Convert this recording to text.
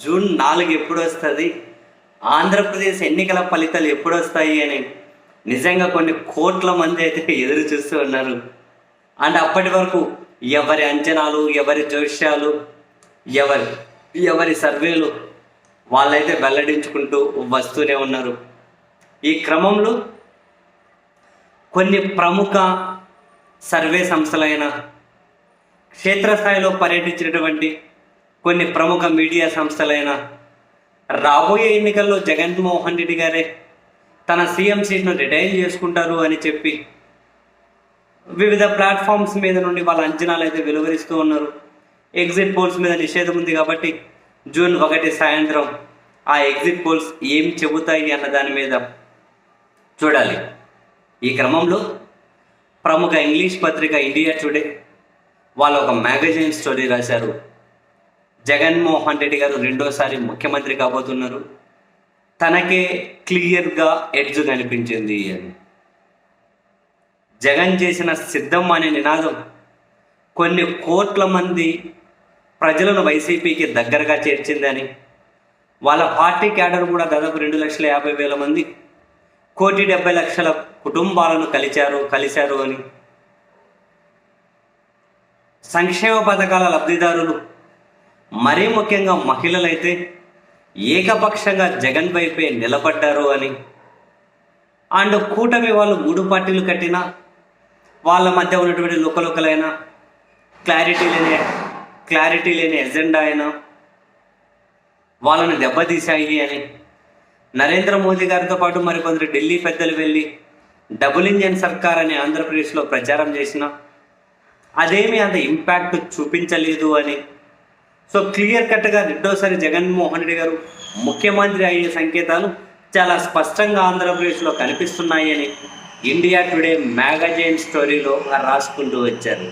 June నాలుగు ఎప్పుడు వస్తుంది ఆంధ్రప్రదేశ్ ఎన్నికల ఫలితాలు ఎప్పుడు వస్తాయి అని నిజంగా కొన్ని కోట్ల మంది అయితే ఎదురు చూస్తూ ఉన్నారు. అండ్ అప్పటి వరకు ఎవరి అంచనాలు ఎవరి జోష్యాలు ఎవరి ఎవరి సర్వేలు వాళ్ళైతే వెల్లడించుకుంటూ వస్తూనే ఉన్నారు. ఈ క్రమంలో కొన్ని ప్రముఖ సర్వే సంస్థలైన క్షేత్రస్థాయిలో పర్యటించినటువంటి కొన్ని ప్రముఖ మీడియా సంస్థలైన రాబోయే ఎన్నికల్లో జగన్మోహన్ రెడ్డి గారే తన సీఎం సీట్ను రిటైర్ చేసుకుంటారు అని చెప్పి వివిధ ప్లాట్ఫామ్స్ మీద నుండి వాళ్ళ అంచనాలు అయితే వెలువరిస్తూ ఉన్నారు. ఎగ్జిట్ పోల్స్ మీద నిషేధం ఉంది కాబట్టి జూన్ ఒకటి సాయంత్రం ఆ ఎగ్జిట్ పోల్స్ ఏం చెబుతాయి అన్న దాని మీద చూడాలి. ఈ క్రమంలో ప్రముఖ ఇంగ్లీష్ పత్రిక ఇండియా టుడే వాళ్ళు ఒక మ్యాగజైన్ స్టోరీ రాశారు. జగన్మోహన్ రెడ్డి గారు రెండోసారి ముఖ్యమంత్రి కాబోతున్నారు. తనకే క్లియర్గా ఎడ్జ్ కనిపించింది అని జగన్ చేసిన సిద్ధం అనే నినాదం కొన్ని కోట్ల మంది ప్రజలను వైసీపీకి దగ్గరగా చేర్చిందని వాళ్ళ పార్టీ క్యాడర్ కూడా దాదాపు రెండు లక్షల యాభై వేల మంది కోటి డెబ్బై లక్షల కుటుంబాలను కలిచారు కలిశారు అని. సంక్షేమ పథకాల లబ్ధిదారులు మరీ ముఖ్యంగా మహిళలైతే ఏకపక్షంగా జగన్ వైపే నిలబడ్డారు అని. అండ్ కూటమి వాళ్ళు మూడు పార్టీలు కట్టినా వాళ్ళ మధ్య ఉన్నటువంటి లుకలుకలైన క్లారిటీ లేని క్లారిటీ లేని ఎజెండా అయినా వాళ్ళని దెబ్బతీశాయి అని. నరేంద్ర మోదీ గారితో పాటు మరికొందరు ఢిల్లీ పెద్దలు వెళ్ళి డబుల్ ఇంజన్ సర్కార్ అని ఆంధ్రప్రదేశ్లో ప్రచారం చేసిన అదేమీ అంత ఇంపాక్ట్ చూపించలేదు అని. సో క్లియర్ కట్గా రెండోసారి జగన్మోహన్ రెడ్డి గారు ముఖ్యమంత్రి అయ్యే సంకేతాలు చాలా స్పష్టంగా ఆంధ్రప్రదేశ్లో కనిపిస్తున్నాయని ఇండియా టుడే మ్యాగజైన్ స్టోరీలో రాసుకుంటూ వచ్చారు.